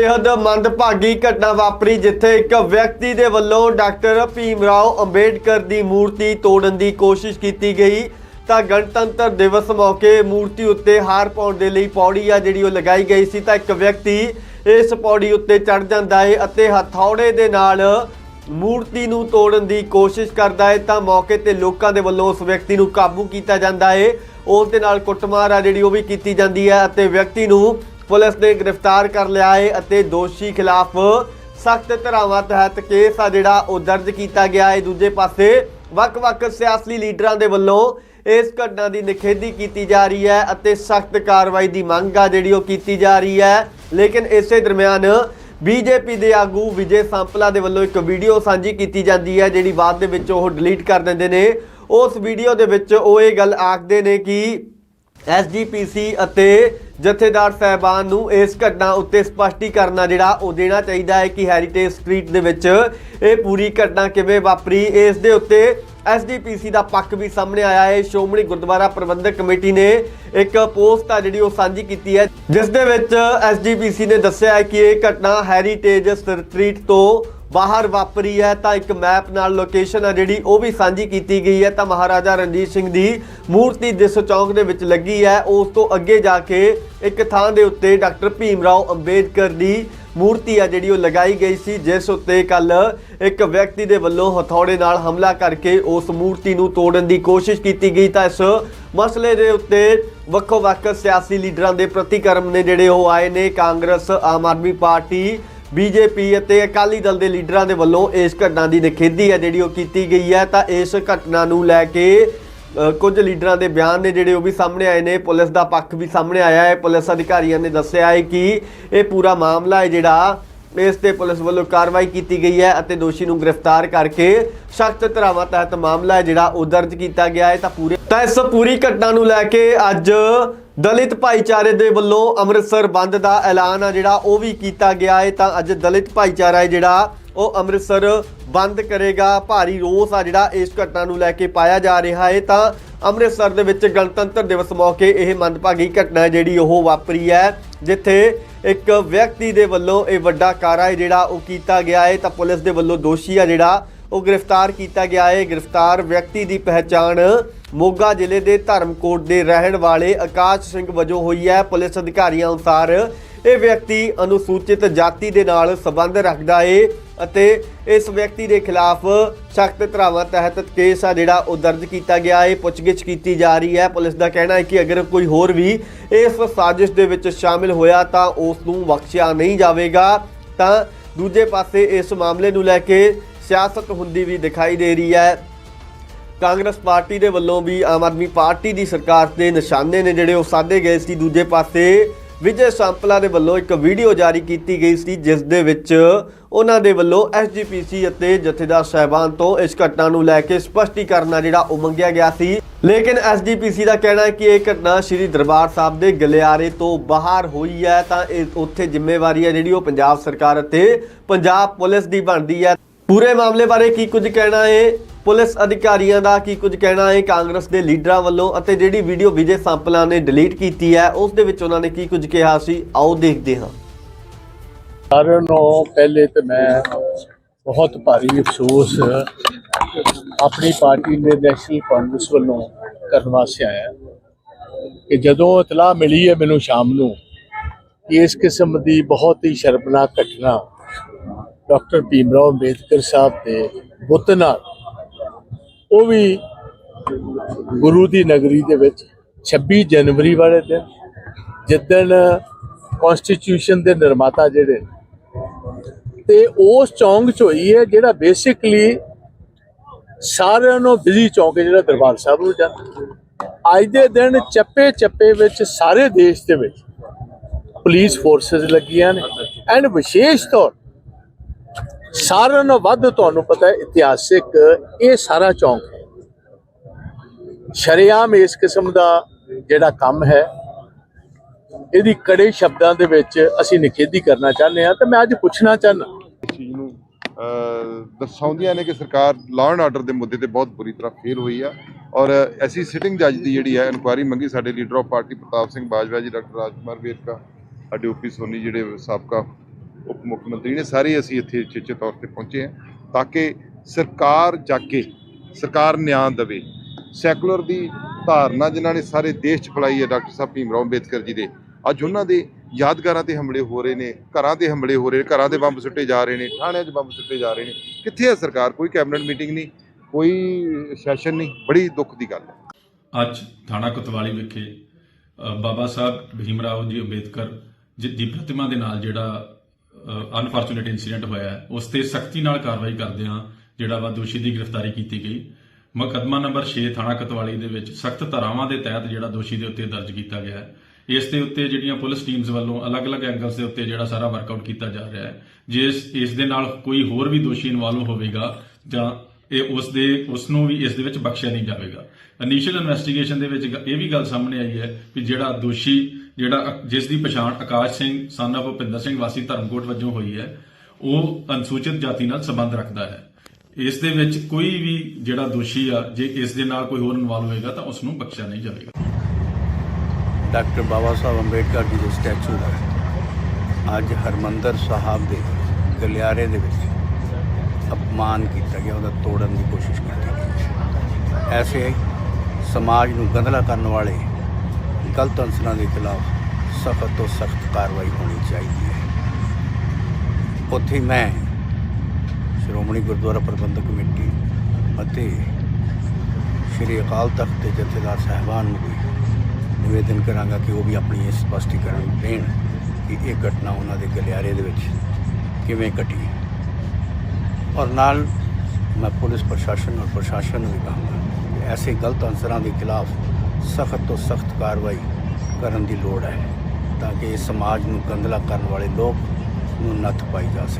ਬੇहद ਮੰਦਭਾਗੀ ਘਟਨਾ ਵਾਪਰੀ, ਜਿੱਥੇ ਇੱਕ ਵਿਅਕਤੀ ਦੇ ਵੱਲੋਂ ਡਾਕਟਰ ਭੀਮ ਰਾਓ ਅੰਬੇਡਕਰ ਦੀ ਮੂਰਤੀ ਤੋੜਨ ਦੀ ਕੋਸ਼ਿਸ਼ ਕੀਤੀ ਗਈ। ਤਾਂ ਗਣਤੰਤਰ ਦਿਵਸ ਮੌਕੇ ਮੂਰਤੀ ਉੱਤੇ ਹਾਰ ਪਾਉਣ ਦੇ ਲਈ ਪੌੜੀ ਆ ਜਿਹੜੀ ਉਹ ਲਗਾਈ ਗਈ ਸੀ। ਤਾਂ ਇੱਕ ਵਿਅਕਤੀ ਇਸ ਪੌੜੀ ਉੱਤੇ ਚੜ ਜਾਂਦਾ ਹੈ ਅਤੇ ਹਥੌੜੇ ਦੇ ਨਾਲ ਮੂਰਤੀ ਨੂੰ ਤੋੜਨ ਦੀ ਕੋਸ਼ਿਸ਼ ਕਰਦਾ ਹੈ ਤਾਂ ਮੌਕੇ ਤੇ ਲੋਕਾਂ ਦੇ ਵੱਲੋਂ ਉਸ ਵਿਅਕਤੀ ਨੂੰ ਕਾਬੂ ਕੀਤਾ ਜਾਂਦਾ ਹੈ ਉਸ ਦੇ ਨਾਲ ਕੁੱਟਮਾਰ ਆ ਜਿਹੜੀ ਉਹ ਵੀ ਕੀਤੀ ਜਾਂਦੀ ਹੈ ਅਤੇ ਵਿਅਕਤੀ ਨੂੰ ਪੁਲਿਸ ਨੇ ਗ੍ਰਿਫਤਾਰ ਕਰ ਲਿਆ ਹੈ ਅਤੇ ਦੋਸ਼ੀ ਖਿਲਾਫ ਸਖਤ ਧਾਰਾਵਾਂ ਤਹਿਤ ਕੇਸ ਆ ਜਿਹੜਾ ਉਹ ਦਰਜ ਕੀਤਾ ਗਿਆ ਹੈ। ਦੂਜੇ ਪਾਸੇ ਵੱਖ-ਵੱਖ ਸਿਆਸੀ ਲੀਡਰਾਂ ਦੇ ਵੱਲੋਂ ਇਸ ਘਟਨਾ ਦੀ ਨਿਖੇਧੀ ਕੀਤੀ ਜਾ ਰਹੀ ਹੈ ਅਤੇ ਸਖਤ ਕਾਰਵਾਈ ਦੀ ਮੰਗ ਆ ਜਿਹੜੀ ਉਹ ਕੀਤੀ ਜਾ ਰਹੀ ਹੈ। ਲੇਕਿਨ ਇਸੇ ਦਰਮਿਆਨ ਬੀਜੇਪੀ ਦੇ ਆਗੂ ਵਿਜੇ ਸੰਪਲਾ ਦੇ ਵੱਲੋਂ ਇੱਕ ਵੀਡੀਓ ਸਾਂਝੀ ਕੀਤੀ ਜਾਂਦੀ ਹੈ, ਜਿਹੜੀ ਬਾਅਦ ਦੇ ਵਿੱਚ ਉਹ ਡਿਲੀਟ ਕਰ ਦਿੰਦੇ ਨੇ। ਉਸ ਵੀਡੀਓ ਦੇ ਵਿੱਚ ਉਹ ਇਹ ਗੱਲ ਆਖਦੇ ਨੇ ਕਿ ਐਸਜੀਪੀਸੀ ਅਤੇ ਜਥੇਦਾਰ ਸਹਿਬਾਨ ਨੂੰ ਇਸ ਘਟਨਾ ਉੱਤੇ ਸਪਸ਼ਟੀਕਰਨ ਜਿਹੜਾ ਉਹ ਦੇਣਾ ਚਾਹੀਦਾ ਹੈ ਕਿ ਹੈਰੀਟੇਜ ਸਟਰੀਟ ਦੇ ਵਿੱਚ ਇਹ ਪੂਰੀ ਘਟਨਾ ਕਿਵੇਂ ਵਾਪਰੀ। ਇਸ ਦੇ ਉੱਤੇ ਐਸਜੀਪੀਸੀ ਦਾ ਪੱਖ ਵੀ ਸਾਹਮਣੇ ਆਇਆ ਹੈ। ਸ਼੍ਰੋਮਣੀ ਗੁਰਦੁਆਰਾ ਪ੍ਰਬੰਧਕ ਕਮੇਟੀ ਨੇ ਇੱਕ ਪੋਸਟ ਆ ਜਿਹੜੀ ਉਹ ਸਾਂਝੀ ਕੀਤੀ ਹੈ, ਜਿਸ ਦੇ ਵਿੱਚ ਐਸਜੀਪੀਸੀ ਨੇ ਦੱਸਿਆ ਹੈ ਕਿ ਇਹ ਘਟਨਾ ਹੈਰੀਟੇਜ ਸਟਰੀਟ ਤੋਂ ਬਾਹਰ ਵਾਪਰੀ ਹੈ, ਤਾਂ ਇੱਕ ਮੈਪ ਨਾਲ ਲੋਕੇਸ਼ਨ ਹੈ ਜਿਹੜੀ ਉਹ ਵੀ ਸਾਂਝੀ ਕੀਤੀ ਗਈ ਹੈ। ਤਾਂ ਮਹਾਰਾਜਾ ਰਣਜੀਤ ਸਿੰਘ ਦੀ ਮੂਰਤੀ ਜਿਸ ਚੌਂਕ ਦੇ ਵਿੱਚ ਲੱਗੀ ਹੈ। ਉਸ ਤੋਂ ਅੱਗੇ ਜਾ ਕੇ ਇੱਕ ਥਾਂ ਦੇ ਉੱਤੇ ਡਾਕਟਰ ਭੀਮ ਰਾਓ ਅੰਬੇਦਕਰ ਦੀ ਮੂਰਤੀ ਆ ਜਿਹੜੀ ਉਹ ਲਗਾਈ ਗਈ ਸੀ, ਜਿਸ ਉੱਤੇ ਕੱਲ ਇੱਕ ਵਿਅਕਤੀ ਦੇ ਵੱਲੋਂ ਹਥੌੜੇ ਨਾਲ ਹਮਲਾ ਕਰਕੇ ਉਸ ਮੂਰਤੀ ਨੂੰ ਤੋੜਨ ਦੀ ਕੋਸ਼ਿਸ਼ ਕੀਤੀ ਗਈ। ਤਾਂ ਇਸ ਮਸਲੇ ਦੇ ਉੱਤੇ ਵੱਖੋ ਵੱਖ ਸਿਆਸੀ ਲੀਡਰਾਂ ਦੇ ਪ੍ਰਤੀਕਰਮ ਨੇ ਜਿਹੜੇ ਉਹ ਆਏ ਨੇ। ਕਾਂਗਰਸ, ਆਮ ਆਦਮੀ ਪਾਰਟੀ ਬੀਜੇਪੀ ਅਤੇ ਅਕਾਲੀ ਦਲ ਦੇ ਲੀਡਰਾਂ ਦੇ ਵੱਲੋਂ ਇਸ ਘਟਨਾ ਦੀ ਨਿਖੇਧੀ ਹੈ, ਜਿਹੜੀ ਉਹ ਕੀਤੀ ਗਈ ਹੈ। ਤਾਂ ਇਸ ਘਟਨਾ ਨੂੰ ਲੈ ਕੇ ਕੁਝ ਲੀਡਰਾਂ ਦੇ ਬਿਆਨ ਨੇ ਜਿਹੜੇ ਉਹ ਵੀ ਸਾਹਮਣੇ ਆਏ ਨੇ। ਪੁਲਿਸ ਦਾ ਪੱਖ ਵੀ ਸਾਹਮਣੇ ਆਇਆ ਹੈ। ਪੁਲਿਸ ਅਧਿਕਾਰੀਆਂ ਨੇ ਦੱਸਿਆ ਹੈ ਕਿ ਇਹ ਪੂਰਾ ਮਾਮਲਾ ਹੈ ਜਿਹੜਾ ਇਸ ਤੇ ਪੁਲਿਸ ਵੱਲੋਂ ਕਾਰਵਾਈ ਕੀਤੀ ਗਈ ਹੈ ਅਤੇ ਦੋਸ਼ੀ ਨੂੰ ਗ੍ਰਿਫਤਾਰ ਕਰਕੇ ਸਖਤ ਧਾਰਾਵਾਂ ਤਹਿਤ ਮਾਮਲਾ ਹੈ ਜਿਹੜਾ ਉਹ ਦਰਜ ਕੀਤਾ ਗਿਆ ਹੈ। ਤਾਂ ਪੂਰੇ ਤਾਂ ਇਸ ਪੂਰੀ ਘਟਨਾ ਨੂੰ ਲੈ ਕੇ ਅੱਜ ਦਲਿਤ ਭਾਈਚਾਰੇ ਦੇ ਵੱਲੋਂ ਅੰਮ੍ਰਿਤਸਰ ਬੰਦ ਦਾ ਐਲਾਨ ਆ ਜਿਹੜਾ, ਉਹ ਵੀ ਕੀਤਾ ਗਿਆ ਹੈ ਤਾਂ ਅੱਜ ਦਲਿਤ ਭਾਈਚਾਰਾ ਹੈ ਜਿਹੜਾ, ਉਹ ਅੰਮ੍ਰਿਤਸਰ ਬੰਦ ਕਰੇਗਾ। ਭਾਰੀ ਰੋਸ ਆ ਜਿਹੜਾ ਇਸ ਘਟਨਾ ਨੂੰ ਲੈ ਕੇ ਪਾਇਆ ਜਾ ਰਿਹਾ ਹੈ ਤਾਂ ਅੰਮ੍ਰਿਤਸਰ ਦੇ ਵਿੱਚ ਗਣਤੰਤਰ ਦਿਵਸ ਮੌਕੇ ਇਹ ਮੰਦਭਾਗੀ ਘਟਨਾ ਹੈ ਜਿਹੜੀ, ਉਹ ਵਾਪਰੀ ਹੈ, ਜਿੱਥੇ ਇੱਕ ਵਿਅਕਤੀ ਦੇ ਵੱਲੋਂ ਇਹ ਵੱਡਾ ਕਾਰਾ ਹੈ ਜਿਹੜਾ, ਉਹ ਕੀਤਾ ਗਿਆ ਹੈ ਤਾਂ ਪੁਲਿਸ ਦੇ ਵੱਲੋਂ ਦੋਸ਼ੀ ਆ ਜਿਹੜਾ ਉਹ ਗ੍ਰਿਫਤਾਰ ਕੀਤਾ ਗਿਆ ਹੈ। ਗ੍ਰਿਫਤਾਰ ਵਿਅਕਤੀ ਦੀ ਪਹਿਚਾਣ ਮੋਗਾ ਜ਼ਿਲ੍ਹੇ ਦੇ ਧਰਮਕੋਟ ਦੇ ਰਹਿਣ ਵਾਲੇ ਆਕਾਸ਼ ਸਿੰਘ ਵਜੋਂ ਹੋਈ ਹੈ। ਪੁਲਿਸ ਅਧਿਕਾਰੀਆਂ ਅਨੁਸਾਰ ਇਹ ਵਿਅਕਤੀ ਅਨੁਸੂਚਿਤ ਜਾਤੀ ਦੇ ਨਾਲ ਸੰਬੰਧ ਰੱਖਦਾ ਏ ਅਤੇ ਇਸ ਵਿਅਕਤੀ ਦੇ ਖਿਲਾਫ ਸਖਤ ਧਾਰਾਵਾਂ ਤਹਿਤ ਕੇਸ ਆ ਜਿਹੜਾ ਉਹ ਦਰਜ ਕੀਤਾ ਗਿਆ ਏ ਪੁੱਛਗਿੱਛ ਕੀਤੀ ਜਾ ਰਹੀ ਹੈ। ਪੁਲਿਸ ਦਾ ਕਹਿਣਾ ਹੈ ਕਿ ਅਗਰ ਕੋਈ ਹੋਰ ਵੀ ਇਸ ਸਾਜ਼ਿਸ਼ ਦੇ ਵਿੱਚ ਸ਼ਾਮਿਲ ਹੋਇਆ ਤਾਂ ਉਸ ਨੂੰ ਬਖਸ਼ਿਆ ਨਹੀਂ ਜਾਵੇਗਾ। ਤਾਂ ਦੂਜੇ ਪਾਸੇ ਇਸ ਮਾਮਲੇ ਨੂੰ ਲੈ ਕੇ ਸਿਆਸਤ ਹੁੰਦੀ ਵੀ ਦਿਖਾਈ ਦੇ ਰਹੀ ਹੈ। ਕਾਂਗਰਸ ਪਾਰਟੀ ਦੇ ਵੱਲੋਂ ਵੀ ਆਮ ਆਦਮੀ ਪਾਰਟੀ ਦੀ ਸਰਕਾਰ ਦੇ ਨਿਸ਼ਾਨੇ ਨੇ ਜਿਹੜੇ ਉਹ ਸਾਧੇ ਗਏ ਸੀ। ਦੂਜੇ ਪਾਸੇ ਵਿਜੇ ਸੰਪਲਾ ਦੇ ਵੱਲੋਂ ਇੱਕ ਵੀਡੀਓ ਜਾਰੀ ਕੀਤੀ ਗਈ ਸੀ, ਜਿਸ ਦੇ ਵਿੱਚ ਉਹਨਾਂ ਦੇ ਵੱਲੋਂ ਐਸਜੀਪੀਸੀ ਅਤੇ ਜਥੇਦਾਰ ਸਹਿਬਾਨ ਤੋਂ ਇਸ ਘਟਨਾ ਨੂੰ ਲੈ ਕੇ ਸਪਸ਼ਟੀਕਰਨ ਆ ਜਿਹੜਾ ਉਹ ਮੰਗਿਆ ਗਿਆ ਸੀ। ਲੇਕਿਨ ਐਸਜੀਪੀਸੀ ਦਾ ਕਹਿਣਾ ਹੈ ਕਿ ਇਹ ਘਟਨਾ ਸ੍ਰੀ ਦਰਬਾਰ ਸਾਹਿਬ ਦੇ ਗਲਿਆਰੇ ਤੋਂ ਬਾਹਰ ਹੋਈ ਹੈ, ਤਾਂ ਇਹ ਉੱਥੇ ਜ਼ਿੰਮੇਵਾਰੀ ਹੈ ਜਿਹੜੀ ਉਹ ਪੰਜਾਬ ਸਰਕਾਰ ਅਤੇ ਪੰਜਾਬ ਪੁਲਿਸ ਦੀ ਬਣਦੀ ਹੈ। ਪੂਰੇ ਮਾਮਲੇ ਬਾਰੇ ਕੀ ਕੁਝ ਕਹਿਣਾ ਹੈ ਪੁਲਿਸ ਅਧਿਕਾਰੀਆਂ ਦਾ ਕੀ ਕੁਝ ਕਹਿਣਾ ਹੈ ਕਾਂਗਰਸ ਦੇ ਲੀਡਰਾਂ ਵੱਲੋਂ ਅਤੇ ਜਿਹੜੀ ਵੀਡੀਓ ਵਿਜੇ ਸੰਪਲਾ ਨੇ ਡਿਲੀਟ ਕੀਤੀ ਹੈ, ਉਸ ਦੇ ਵਿੱਚ ਉਹਨਾਂ ਨੇ ਕੀ ਕੁਝ ਕਿਹਾ ਸੀ? ਆਓ ਦੇਖਦੇ ਹਾਂ। ਸਾਰਿਆਂ ਨੂੰ ਪਹਿਲੇ ਤੇ ਮੈਂ ਬਹੁਤ ਭਾਰੀ ਅਫਸੋਸ ਆਪਣੀ ਪਾਰਟੀ ਦੇ ਨੈਸ਼ਨਲ ਕਾਂਗਰਸ ਵੱਲੋਂ ਕਰਨ ਵਾਸਤੇ ਆਇਆ। ਕਿ ਜਦੋਂ ਇਤਲਾਹ ਮਿਲੀ ਹੈ ਮੈਨੂੰ ਸ਼ਾਮ ਨੂੰ ਕਿ ਇਸ ਕਿਸਮ ਦੀ ਬਹੁਤ ਹੀ ਸ਼ਰਮਨਾਕ ਘਟਨਾ ਡਾਕਟਰ ਭੀਮ ਰਾਓ ਅੰਬੇਦਕਰ ਸਾਹਿਬ ਦੇ ਬੁੱਤ ਨਾਲ ਉਹ ਵੀ ਗੁਰੂ ਦੀ ਨਗਰੀ ਦੇ ਵਿੱਚ 26 ਜਨਵਰੀ ਵਾਲੇ ਦਿਨ ਜਿੱਦਣ ਕਨਸਟੀਟਿਊਸ਼ਨ ਦੇ ਨਿਰਮਾਤਾ ਜਿਹੜੇ ਨੇ, ਤੇ ਉਸ ਚੌਂਕ ਚ ਹੋਈ ਹੈ ਜਿਹੜਾ ਬੇਸਿਕਲੀ ਸਾਰਿਆਂ ਨੂੰ ਬਿਜ਼ੀ ਚੌਂਕ ਹੈ ਜਿਹੜਾ ਦਰਬਾਰ ਸਾਹਿਬ ਨੂੰ ਜਾਂਦਾ। ਅੱਜ ਦੇ ਦਿਨ ਚੱਪੇ ਚੱਪੇ ਵਿੱਚ ਸਾਰੇ ਦੇਸ਼ ਦੇ ਵਿੱਚ ਪੁਲਿਸ ਫੋਰਸਸ ਲੱਗੀਆਂ ਨੇ। ਐਂਡ ਵਿਸ਼ੇਸ਼ ਤੌਰ ਸਾਰਿਆਂ ਨੂੰ ਵੱਧ ਤੁਹਾਨੂੰ ਪਤਾ ਹੈ ਇਤਿਹਾਸਿਕ ਇਹ ਸਾਰਾ ਚੌਂਕ ਹੈ। ਸ਼ਰੇਆਮ ਇਸ ਕਿਸਮ ਦਾ ਜਿਹੜਾ ਕੰਮ ਹੈ, ਇਹਦੀ ਕੜੇ ਸ਼ਬਦਾਂ ਦੇ ਵਿੱਚ ਅਸੀਂ ਨਿਖੇਧੀ ਕਰਨਾ ਚਾਹੁੰਦੇ ਹਾਂ ਤੇ ਮੈਂ ਅੱਜ ਪੁੱਛਣਾ ਚਾਹੁੰਦਾ। ਇਸ ਚੀਜ਼ ਨੂੰ ਦਰਸਾਉਂਦੀਆਂ ਨੇ ਕਿ ਸਰਕਾਰ ਲਾਅ ਐਂਡ ਆਰਡਰ ਦੇ ਮੁੱਦੇ ਤੇ ਬਹੁਤ ਬੁਰੀ ਤਰ੍ਹਾਂ ਫੇਲ ਹੋਈ ਆ ਔਰ ਐਸੀ ਸਿਟਿੰਗ ਜੱਜ ਦੀ ਜਿਹੜੀ ਹੈ ਇਨਕੁਆਇਰੀ ਮੰਗੀ ਸਾਡੇ leader of party Partap Singh Bajwa ji, doctor Rajkumar Verka ਸਾਡੇ ਓਪੀ ਸੋਨੀ ਜਿਹੜੇ ਸਾਬਕਾ ਉਪ ਮੁੱਖ ਮੰਤਰੀ ਨੇ ਸਾਰੇ ਅਸੀਂ ਇੱਥੇ ਚੇਚੇ ਤੌਰ ਤੇ ਪਹੁੰਚੇ ਹਾਂ ਤਾਂ ਕਿ ਸਰਕਾਰ ਜਾਗੇ ਸਰਕਾਰ ਨਿਆਂ ਦੇਵੇ। ਸੈਕੂਲਰ ਦੀ ਧਾਰਨਾ ਜਿਨ੍ਹਾਂ ਨੇ ਸਾਰੇ ਦੇਸ਼ 'ਚ ਫੈਲਾਈ ਹੈ, ਡਾਕਟਰ ਸਾਹਿਬ ਭੀਮ ਰਾਓ ਅੰਬੇਦਕਰ ਜੀ ਦੇ, ਅੱਜ ਉਹਨਾਂ ਦੇ ਯਾਦਗਾਰਾਂ ਤੇ ਹਮਲੇ ਹੋ ਰਹੇ ਨੇ, ਘਰਾਂ ਤੇ ਹਮਲੇ ਹੋ ਰਹੇ ਨੇ, ਘਰਾਂ ਦੇ ਬੰਬ ਸੁੱਟੇ ਜਾ ਰਹੇ ਨੇ, ਥਾਣਿਆਂ 'ਚ ਬੰਬ ਸੁੱਟੇ ਜਾ ਰਹੇ ਨੇ। ਕਿੱਥੇ ਹੈ ਸਰਕਾਰ? ਕੋਈ ਕੈਬਨਿਟ ਮੀਟਿੰਗ ਨਹੀਂ, ਕੋਈ ਸੈਸ਼ਨ ਨਹੀਂ, ਬੜੀ ਦੁੱਖ ਦੀ ਗੱਲ ਹੈ। ਅੱਜ ਥਾਣਾ ਕੋਤਵਾਲੀ ਵਿਖੇ ਬਾਬਾ ਸਾਹਿਬ ਭੀਮ ਰਾਓ ਜੀ ਅੰਬੇਦਕਰ ਜੀ, ਦੀ ਪ੍ਰਤਿਮਾ ਦੇ ਨਾਲ ਜਿਹੜਾ ਅਨਫੋਰਚੂਨੇਟ ਇਨਸੀਡੈਂਟ ਹੋਇਆ ਹੈ, ਉਸ ਤੇ ਸਖਤੀ ਨਾਲ ਕਾਰਵਾਈ ਕਰਦੇ ਹਾਂ ਜਿਹੜਾ ਵਾ ਦੋਸ਼ੀ ਦੀ ਗ੍ਰਿਫਤਾਰੀ ਕੀਤੀ ਗਈ। ਮੁਕੱਦਮਾ ਨੰਬਰ 6 ਥਾਣਾ ਕਤਵਾਲੀ ਦੇ ਵਿੱਚ ਸਖਤ ਧਾਰਾਵਾਂ ਦੇ ਤਹਿਤ ਜਿਹੜਾ ਦੋਸ਼ੀ ਦੇ ਉੱਤੇ ਦਰਜ ਕੀਤਾ ਗਿਆ ਹੈ। ਇਸ ਦੇ ਉੱਤੇ ਜਿਹੜੀਆਂ ਪੁਲਿਸ ਟੀਮਸ ਵੱਲੋਂ ਅਲੱਗ-ਅਲੱਗ ਐਂਗਲਸ ਦੇ ਉੱਤੇ ਜਿਹੜਾ ਸਾਰਾ ਵਰਕਆਊਟ ਕੀਤਾ ਜਾ ਰਿਹਾ ਹੈ। ਜੇ ਇਸ ਇਸ ਦੇ ਨਾਲ ਕੋਈ ਹੋਰ ਵੀ ਦੋਸ਼ੀ ਇਨਵੋਲਵ ਹੋਵੇਗਾ ਜਾਂ ਇਹ ਉਸ ਦੇ ਉਸ ਨੂੰ ਵੀ ਇਸ ਦੇ ਵਿੱਚ ਬਖਸ਼ਿਆ ਨਹੀਂ ਜਾਵੇਗਾ। ਇਨੀਸ਼ੀਅਲ ਇਨਵੈਸਟੀਗੇਸ਼ਨ ਦੇ ਵਿੱਚ ਗ- ਇਹ ਵੀ ਗੱਲ ਸਾਹਮਣੇ ਆਈ ਹੈ ਕਿ ਜਿਹੜਾ ਦੋਸ਼ੀ, ਜਿਹੜਾ ਜਿਸ ਦੀ ਪਛਾਣ ਆਕਾਸ਼ ਸਿੰਘ, son of ਭੁਪਿੰਦਰ ਸਿੰਘ ਵਾਸੀ ਧਰਮਕੋਟ ਵਜੋਂ ਹੋਈ ਹੈ, ਉਹ ਅਨੁਸੂਚਿਤ ਜਾਤੀ ਨਾਲ ਸੰਬੰਧ ਰੱਖਦਾ ਹੈ। ਇਸ ਦੇ ਵਿੱਚ ਕੋਈ ਵੀ ਜਿਹੜਾ ਦੋਸ਼ੀ ਆ, ਜੇ ਇਸ ਦੇ ਨਾਲ ਕੋਈ ਹੋਰ ਇਨਵੋਲਵ ਹੋਏਗਾ ਤਾਂ ਉਸ ਨੂੰ ਬਖਸ਼ਿਆ ਨਹੀਂ ਜਾਵੇਗਾ। ਡਾਕਟਰ ਬਾਬਾ ਸਾਹਿਬ ਅੰਬੇਡਕਰ ਜੀ ਦੇ ਸਟੈਚੂ ਦਾ ਅੱਜ ਹਰਮੰਦਰ ਸਾਹਿਬ ਦੇ ਗਲਿਆਰੇ ਦੇ ਵਿੱਚ ਅਪਮਾਨ ਕੀਤਾ ਗਿਆ, ਉਹਦਾ ਤੋੜਨ ਦੀ ਕੋਸ਼ਿਸ਼ ਕੀਤੀ ਗਈ ਐਸੇ ਸਮਾਜ ਨੂੰ ਗੰਧਲਾ ਕਰਨ ਵਾਲੇ ਗਲਤ ਅੰਸਰਾਂ ਦੇ ਖਿਲਾਫ ਸਖਤ ਤੋਂ ਸਖਤ ਕਾਰਵਾਈ ਹੋਣੀ ਚਾਹੀਦੀ ਹੈ। ਉੱਥੇ ਮੈਂ ਸ਼੍ਰੋਮਣੀ ਗੁਰਦੁਆਰਾ ਪ੍ਰਬੰਧਕ ਕਮੇਟੀ ਅਤੇ ਸ਼੍ਰੀ ਅਕਾਲ ਤਖਤ ਦੇ ਜਥੇਦਾਰ ਸਾਹਿਬਾਨ ਨੂੰ ਵੀ ਨਿਵੇਦਨ ਕਰਾਂਗਾ ਕਿ ਉਹ ਵੀ ਆਪਣੀ ਇਸ ਸਪਸ਼ਟੀਕਰਨ ਦੇਣ ਕਿ ਇਹ ਘਟਨਾ ਉਹਨਾਂ ਦੇ ਗਲਿਆਰੇ ਦੇ ਵਿੱਚ ਕਿਵੇਂ ਘਟੀ। ਔਰ ਨਾਲ ਮੈਂ ਪੁਲਿਸ ਪ੍ਰਸ਼ਾਸਨ ਔਰ ਪ੍ਰਸ਼ਾਸਨ ਨੂੰ ਵੀ ਕਹਾਂਗਾ ਕਿ ਐਸੇ ਗਲਤ ਅਨਸਰਾਂ ਦੇ ਖਿਲਾਫ ਸਖਤ ਤੋਂ ਸਖਤ ਕਾਰਵਾਈ ਕਰਨ ਦੀ ਲੋੜ ਹੈ ਤਾਂ ਕਿ ਸਮਾਜ ਨੂੰ ਗੰਦਲਾ ਕਰਨ ਵਾਲੇ ਲੋਕ ਨੂੰ ਨੱਥ ਪਾਈ ਜਾ ਸਕੇ।